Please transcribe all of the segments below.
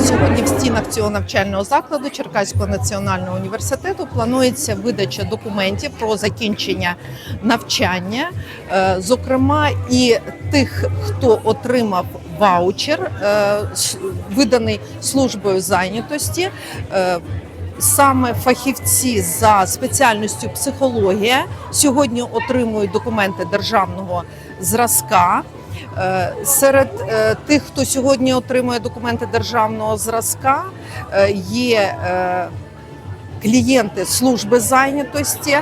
Сьогодні в стінах цього навчального закладу Черкаського національного університету планується видача документів про закінчення навчання, е, зокрема і тих, хто отримав ваучер, е, виданий службою зайнятості. Саме фахівці за спеціальністю психологія сьогодні отримують документи державного зразка. Е, Серед е, тих, хто сьогодні отримує документи державного зразка, е, є клієнти служби зайнятості.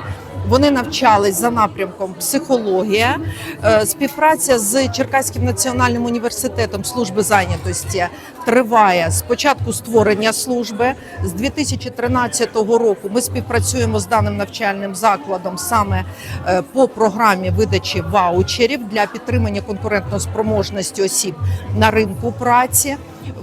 Вони навчались за напрямком психологія. Е, Співпраця з Черкаським національним університетом служби зайнятості триває з початку створення служби. З 2013 року ми співпрацюємо з даним навчальним закладом саме е, по програмі видачі ваучерів для підтримання конкурентноспроможності осіб на ринку праці.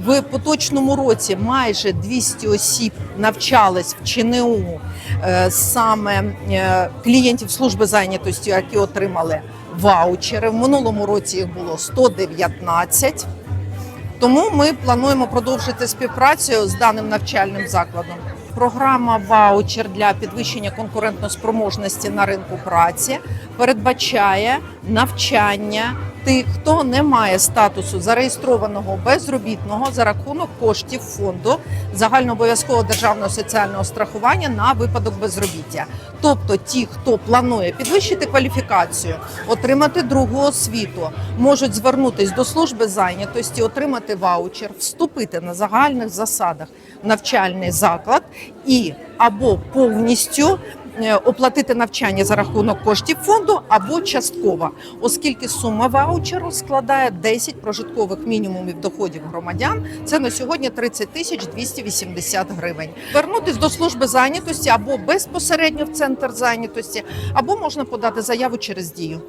В поточному році майже 200 осіб навчались в ЧНУ е, саме е, клієнтів служби зайнятості, які отримали ваучери. В минулому році їх було 119. Тому ми плануємо продовжити співпрацю з даним навчальним закладом. Програма ваучер для підвищення конкурентноспроможності на ринку праці передбачає навчання тих, хто не має статусу зареєстрованого безробітного за рахунок коштів фонду загальнообов'язкового державного соціального страхування на випадок безробіття. Тобто, ті, хто планує підвищити кваліфікацію, отримати другу освіту, можуть звернутись до служби зайнятості, отримати ваучер, вступити на загальних засадах в навчальний заклад і або повністю оплатити навчання за рахунок коштів фонду або частково, оскільки сума ваучеру складає 10 прожиткових мінімумів доходів громадян. Це на сьогодні 30 тисяч 280 гривень. Вернутись до служби зайнятості або безпосередньо в центр зайнятості, або можна подати заяву через дію.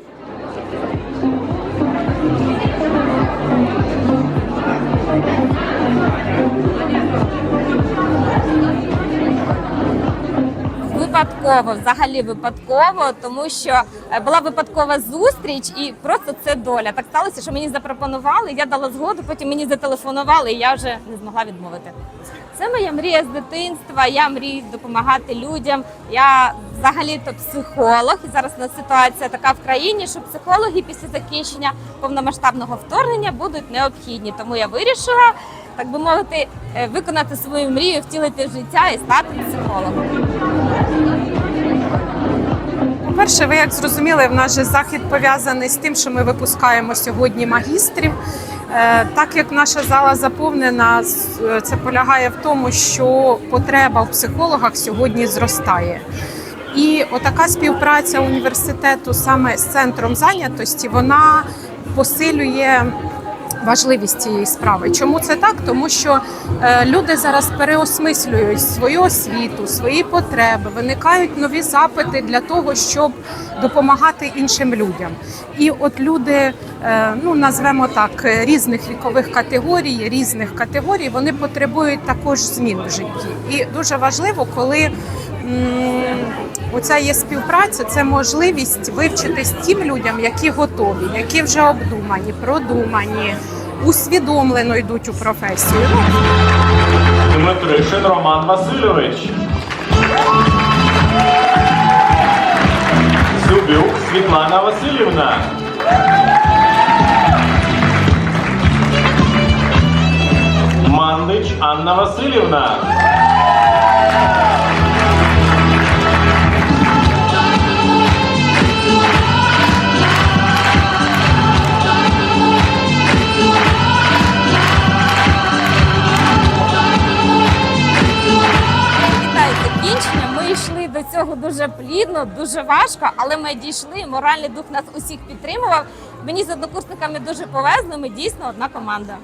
Випадково, взагалі випадково, тому що е, була випадкова зустріч, і просто це доля. Так сталося, що мені запропонували, я дала згоду, потім мені зателефонували, і я вже не змогла відмовити. Це моя мрія з дитинства. Я мрію допомагати людям. Я взагалі-то психолог, і зараз у нас ситуація така в країні, що психологи після закінчення повномасштабного вторгнення будуть необхідні. Тому я вирішила, так би мовити, е, виконати свою мрію, втілити в життя і стати психологом. По-перше, ви як зрозуміли, в нас же захід пов'язаний з тим, що ми випускаємо сьогодні магістрів. Е, Так як наша зала заповнена, е, це полягає в тому, що потреба в психологах сьогодні зростає. І отака співпраця університету саме з центром зайнятості, вона посилює важливість цієї справи. Чому це так? Тому що е, люди зараз переосмислюють свою освіту, свої потреби, виникають нові запити для того, щоб допомагати іншим людям. І от люди, е, ну назвемо так, різних вікових категорій, різних категорій, вони потребують також змін в житті. І дуже важливо, коли Оця є співпраця, це можливість вивчитись тим людям, які готові, які вже обдумані, продумані, усвідомлено йдуть у професію. Дмитришин Роман Васильович. Зубюк Світлана Васильівна. Мандич Анна Васильівна. До цього дуже плідно, дуже важко, але ми дійшли. Моральний дух нас усіх підтримував. Мені з однокурсниками дуже повезло. Ми дійсно одна команда.